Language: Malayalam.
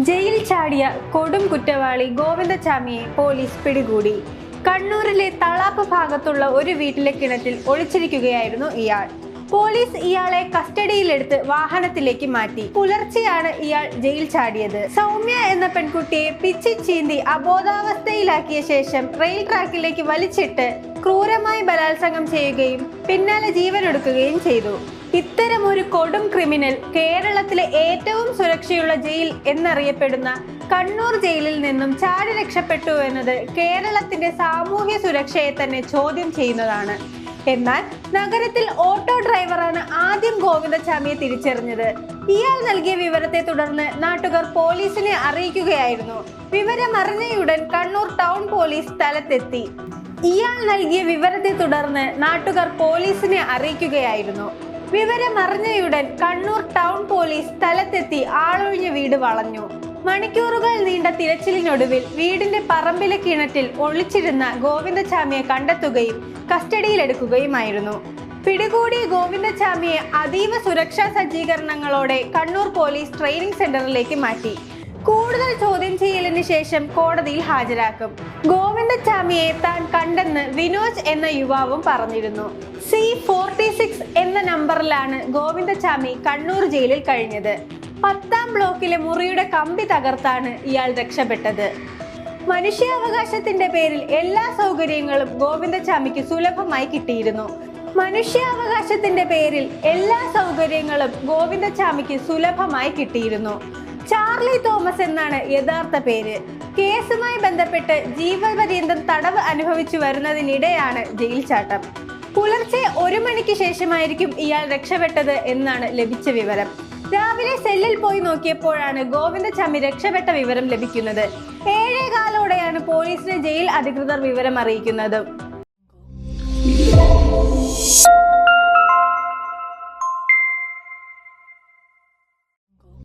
ജയിൽ ചാടിയ കൊടും കുറ്റവാളി ഗോവിന്ദചാമിയെ പോലീസ് പിടികൂടി. കണ്ണൂരിലെ തളാപ്പ് ഭാഗത്തുള്ള ഒരു വീട്ടിലെ കിണറ്റിൽ ഒളിച്ചിരിക്കുകയായിരുന്നു ഇയാൾ. പോലീസ് ഇയാളെ കസ്റ്റഡിയിലെടുത്ത് വാഹനത്തിലേക്ക് മാറ്റി. പുലർച്ചെയാണ് ഇയാൾ ജയിൽ ചാടിയത്. സൗമ്യ എന്ന പെൺകുട്ടിയെ പിച്ചി ചീന്തി അബോധാവസ്ഥയിലാക്കിയ ശേഷം റെയിൽ ട്രാക്കിലേക്ക് വലിച്ചിട്ട് ക്രൂരമായി ബലാത്സംഗം ചെയ്യുകയും പിന്നാലെ ജീവനൊടുക്കുകയും ചെയ്തു. ഇത്തരം ഒരു കൊടും ക്രിമിനൽ കേരളത്തിലെ ഏറ്റവും സുരക്ഷയുള്ള ജയിൽ എന്നറിയപ്പെടുന്ന കണ്ണൂർ ജയിലിൽ നിന്നും ചാടി രക്ഷപ്പെട്ടു എന്നത് കേരളത്തിന്റെ സാമൂഹ്യ സുരക്ഷയെ തന്നെ ചോദ്യം ചെയ്യുന്നതാണ്. എന്നാൽ നഗരത്തിൽ ഓട്ടോ ഡ്രൈവറാണ് ആദ്യം ഗോവിന്ദചാമിയെ തിരിച്ചറിഞ്ഞത്. ഇയാൾ നൽകിയ വിവരത്തെ തുടർന്ന് നാട്ടുകാർ പോലീസിനെ അറിയിക്കുകയായിരുന്നു. വിവരം അറിഞ്ഞയുടൻ കണ്ണൂർ ടൗൺ പോലീസ് സ്ഥലത്തെത്തി. ഇയാൾ നൽകിയ വിവരത്തെ തുടർന്ന് നാട്ടുകാർ പോലീസിനെ അറിയിക്കുകയായിരുന്നു. വിവരം അറിഞ്ഞയുടൻ കണ്ണൂർ ടൗൺ പോലീസ് സ്ഥലത്തെത്തി ആളൊഴിഞ്ഞ വീട് വളഞ്ഞു. മണിക്കൂറുകൾ നീണ്ട തിരച്ചിലിനൊടുവിൽ വീടിന്റെ പറമ്പിലെ കിണറ്റിൽ ഒളിച്ചിരുന്ന ഗോവിന്ദചാമിയെ കണ്ടെത്തുകയും കസ്റ്റഡിയിലെടുക്കുകയുമായിരുന്നു. പിടികൂടിയ ഗോവിന്ദചാമിയെ അതീവ സുരക്ഷാ സജ്ജീകരണങ്ങളോടെ കണ്ണൂർ പോലീസ് ട്രെയിനിങ് സെന്ററിലേക്ക് മാറ്റി. കൂടുതൽ ചോദ്യം ചെയ്യലിന് ശേഷം കോടതിയിൽ ഹാജരാക്കും. ഗോവിന്ദചാമിയെ താൻ കണ്ടെന്ന് വിനോജ് എന്ന യുവാവും പറഞ്ഞിരുന്നു. സി ഫോർട്ടി നമ്പറിലാണ് ഗോവിന്ദചാമി കണ്ണൂർ ജയിലിൽ കഴിഞ്ഞത്. പത്താം ബ്ലോക്കിലെ മുറിയുടെ കമ്പി തകർത്താണ് ഇയാൾ രക്ഷപ്പെട്ടത്. മനുഷ്യാവകാശത്തിന്റെ പേരിൽ എല്ലാ സൗകര്യങ്ങളും ഗോവിന്ദചാമിക്ക് സുലഭമായി കിട്ടിയിരുന്നു. മനുഷ്യാവകാശത്തിന്റെ പേരിൽ എല്ലാ സൗകര്യങ്ങളും ഗോവിന്ദചാമിക്ക് സുലഭമായി കിട്ടിയിരുന്നു. ചാർലി തോമസ് എന്നാണ് യഥാർത്ഥ പേര്. കേസുമായി ബന്ധപ്പെട്ട് ജീവപര്യന്തം തടവ് അനുഭവിച്ചു വരുന്നതിനിടെയാണ് ജയിൽ ചാട്ടം പുലർച്ചെ ഒരു മണിക്ക് ശേഷമായിരിക്കും ഇയാൾ രക്ഷപ്പെട്ടത് എന്നാണ് ലഭിച്ച വിവരം. രാവിലെ സെല്ലിൽ പോയി നോക്കിയപ്പോഴാണ് ഗോവിന്ദചാമി രക്ഷപ്പെട്ട വിവരം ലഭിക്കുന്നത്. ഏഴേകാലോടെയാണ് പോലീസിന് ജയിൽ അധികൃതർ വിവരം അറിയിക്കുന്നത്.